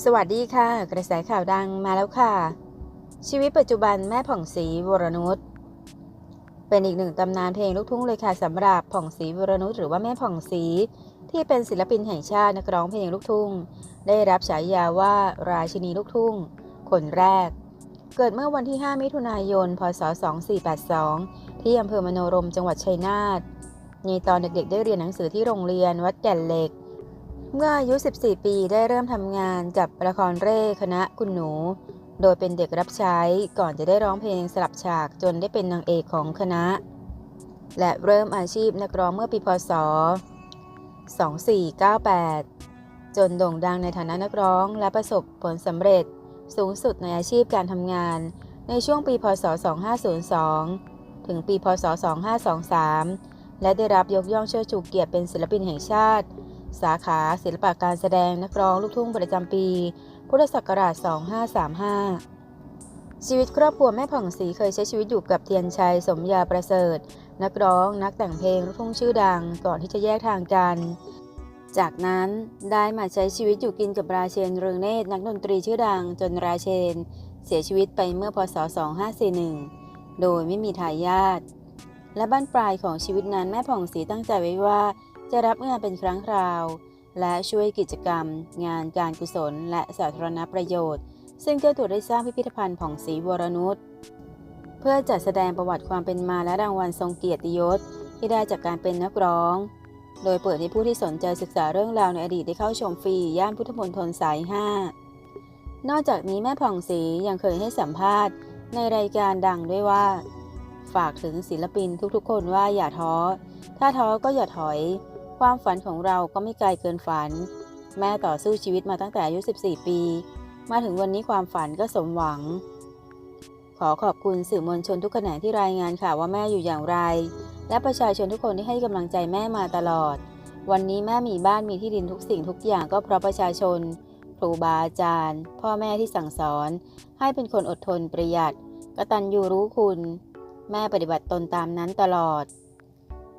สวัสดีค่ะ กระแสข่าวดังมาแล้วค่ะ ชีวิตปัจจุบันแม่ผ่องศรีวรนุชเป็นอีกหนึ่งตำนานเพลงลูกทุ่งเลยค่ะสำหรับผ่องศรีวรนุชหรือว่าแม่ผ่องศรีที่เป็นศิลปินแห่งชาตินักร้องเพลงลูกทุ่ง ได้รับฉายาว่าราชินีลูกทุ่ง คนแรก เกิดเมื่อวันที่ 5 มิถุนายน พศ 2482 ที่อำเภอมโนรมจังหวัดชัยนาทในตอนเด็กๆ ได้เรียนหนังสือที่โรงเรียนวัดแก่นเหล็ก เมื่ออายุ 14 ปีได้เริ่มทำงานกับละครเร่คณะคุณหนู โดยเป็นเด็กรับใช้ก่อนจะได้ร้องเพลงสลับฉากจนได้เป็นนางเอกของคณะ และเริ่มอาชีพนักร้องเมื่อปีพศ 2498 จนโด่งดังในฐานะนักร้องและประสบผลสำเร็จสูงสุดในอาชีพการทำงานในช่วงปี พศ 2502 ถึงปี พศ 2523 และได้รับยกย่องเชิดชูเกียรติเป็นศิลปินแห่งชาติ สาขาศิลปะการแสดงนักร้องลูกทุ่งประจำปี พุทธศักราช 2535 ชีวิตครอบครัวแม่ผ่องศรีเคยใช้ชีวิตอยู่กับเทียนชัยสมยาประเสริฐ นักร้องนักแต่งเพลงลูกทุ่งชื่อดังก่อนที่จะแยกทางกัน จากนั้นได้มาใช้ชีวิตอยู่กินกับราเชนเรืองเนตรนักดนตรีชื่อดังจนราเชน เสียชีวิตไปเมื่อพศ 2541 โดยไม่มีทายาทและบ้านปลายของชีวิตนั้นแม่ผ่องศรีตั้งใจไว้ว่า จะรับงานเป็นครั้งคราว และช่วยกิจกรรม งานการกุศล และสาธารณประโยชน์ ซึ่งเจ้าตัวได้สร้างพิพิธภัณฑ์ผ่องศรีวรนุชเพื่อจัดแสดงประวัติความเป็นมาและรางวัลทรงเกียรติยศที่ได้จากการเป็นนักร้อง โดยเปิดให้ผู้ที่สนใจศึกษาเรื่องราวในอดีตได้เข้าชมฟรีย่านพุทธมณฑลสาย 5 นอกจากนี้แม่ผ่องศรียังเคยให้สัมภาษณ์ ในรายการดังด้วยว่า ฝากถึงศิลปินทุกๆ คนว่าอย่าท้อ ถ้าท้อก็อย่าถอย ความฝันของเราก็ไม่ไกลเกินฝัน แม่ต่อสู้ชีวิตมาตั้งแต่อายุ 14 ปี มาถึงวันนี้ความฝันก็สมหวัง ขอขอบคุณสื่อมวลชนทุกแขนงที่รายงานข่าวว่าแม่อยู่อย่างไร และประชาชนทุกคนที่ให้กำลังใจแม่มาตลอด วันนี้แม่มีบ้านมีที่ดินทุกสิ่งทุกอย่างก็เพราะประชาชนครูบาอาจารย์ พ่อแม่ที่สั่งสอน ให้เป็นคนอดทนประหยัดกตัญญูรู้คุณ แม่ปฏิบัติตนตามนั้นตลอด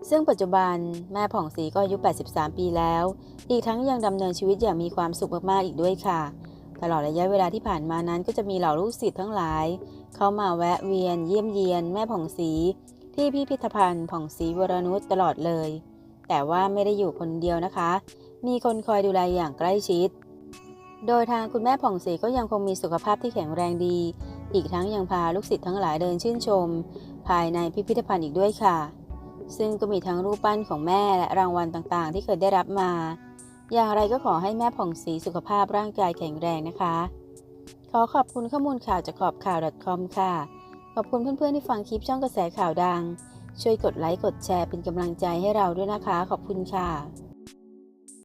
ซึ่งปัจจุบันแม่ผ่องศรีก็อายุ 83 ปีแล้ว อีกทั้งยังดำเนินชีวิตอย่างมีความสุขมากๆอีกด้วยค่ะ ตลอดระยะเวลาที่ผ่านมานั้นก็จะมีเหล่าลูกศิษย์ทั้งหลาย เข้ามาแวะเวียนเยี่ยมเยียน แม่ผ่องศรีที่พิพิธภัณฑ์ผ่องศรีวรนุชตลอดเลย แต่ว่าไม่ได้อยู่คนเดียวนะคะ มีคนคอยดูแลอย่างใกล้ชิด โดยทางคุณแม่ผ่องศรีก็ยังคงมีสุขภาพที่แข็งแรงดี อีกทั้งยังพาลูกศิษย์ทั้งหลายเดินชื่นชม ภายในพิพิธภัณฑ์อีกด้วยค่ะ ซึ่งก็มีทั้งรูปปั้นของแม่และรางวัลต่างๆ ที่เคยได้รับมา อย่างไรก็ขอให้แม่ผ่องศรีสุขภาพร่างกายแข็งแรงนะคะ ขอขอบคุณข้อมูลข่าวจากขอบข่าว .com ค่ะ ขอบคุณเพื่อนๆที่ฟังคลิปช่องกระแสข่าวดัง ช่วยกดไลค์กดแชร์เป็นกำลังใจให้เราด้วยนะคะ ขอบคุณค่ะ